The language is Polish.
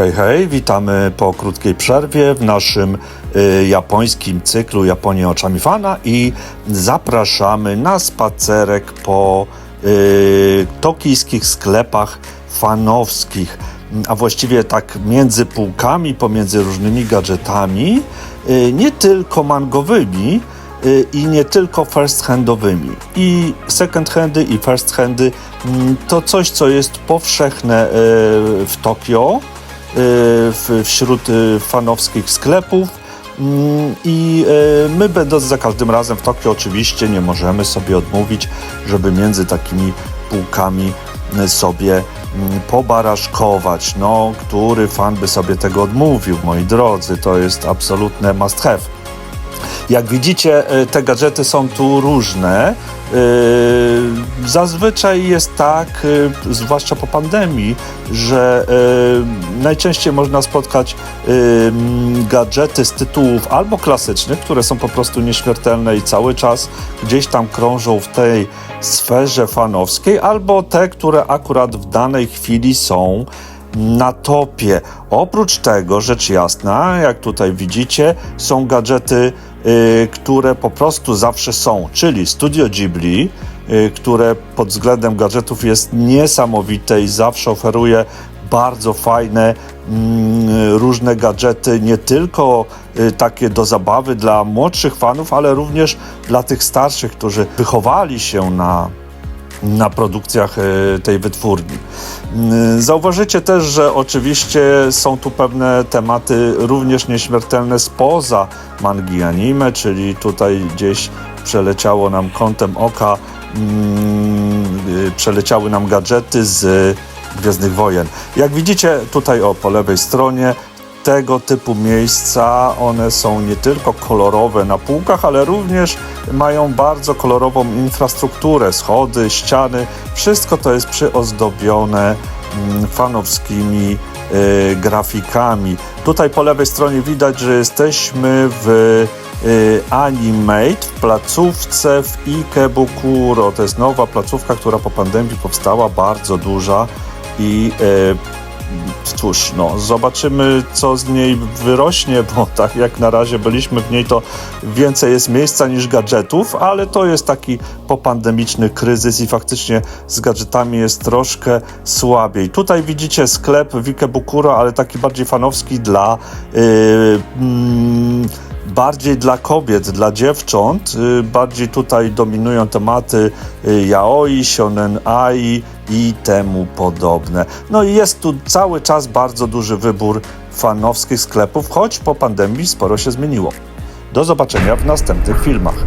Hej, hej, witamy po krótkiej przerwie w naszym y, japońskim cyklu Japonia oczami fana i zapraszamy na spacerek po y, tokijskich sklepach fanowskich, a właściwie tak między półkami, pomiędzy różnymi gadżetami, y, nie tylko mangowymi, y, i nie tylko first handowymi. I second handy i first handy mm, to coś, co jest powszechne y, w Tokio, w, wśród y, fanowskich sklepów. Mm, I y, my, będąc za każdym razem w Tokio, oczywiście nie możemy sobie odmówić, żeby między takimi półkami y, sobie mm, pobaraszkować. No, który fan by sobie tego odmówił, moi drodzy? To jest absolutne must have. Jak widzicie, te gadżety są tu różne. E, Zazwyczaj jest tak, e, zwłaszcza po pandemii, że e, najczęściej można spotkać gadżety z tytułów albo klasycznych, które są po prostu nieśmiertelne i cały czas gdzieś tam krążą w tej sferze fanowskiej, albo te, które akurat w danej chwili są na topie. Oprócz tego, rzecz jasna, jak tutaj widzicie, są gadżety, które po prostu zawsze są, czyli Studio Ghibli, y, które pod względem gadżetów jest niesamowite i zawsze oferuje bardzo fajne mm, różne gadżety, nie tylko y, takie do zabawy dla młodszych fanów, ale również dla tych starszych, którzy wychowali się na na produkcjach e, tej wytwórni. Mm, Zauważycie też, że oczywiście są tu pewne tematy również nieśmiertelne spoza mangi anime, czyli tutaj gdzieś przeleciało nam kątem oka, mm, y, przeleciały nam gadżety z Gwiezdnych Wojen. Jak widzicie tutaj o po lewej stronie tego typu miejsca, one są nie tylko kolorowe na półkach, ale również mają bardzo kolorową infrastrukturę, schody, ściany. Wszystko to jest przyozdobione mm, fanowskimi y, grafikami. Tutaj po lewej stronie widać, że jesteśmy w y, Animate w placówce w Ikebukuro. To jest nowa placówka, która po pandemii powstała, bardzo duża i y, Cóż, no, zobaczymy, co z niej wyrośnie, bo tak jak na razie byliśmy w niej, to więcej jest miejsca niż gadżetów, ale to jest taki popandemiczny kryzys i faktycznie z gadżetami jest troszkę słabiej. Tutaj widzicie sklep Wikebukuro, ale taki bardziej fanowski dla. Yy, mm, bardziej dla kobiet, dla dziewcząt. y, Bardziej tutaj dominują tematy y, yaoi, shonen ai i temu podobne. No i jest tu cały czas bardzo duży wybór fanowskich sklepów, choć po pandemii sporo się zmieniło. Do zobaczenia w następnych filmach.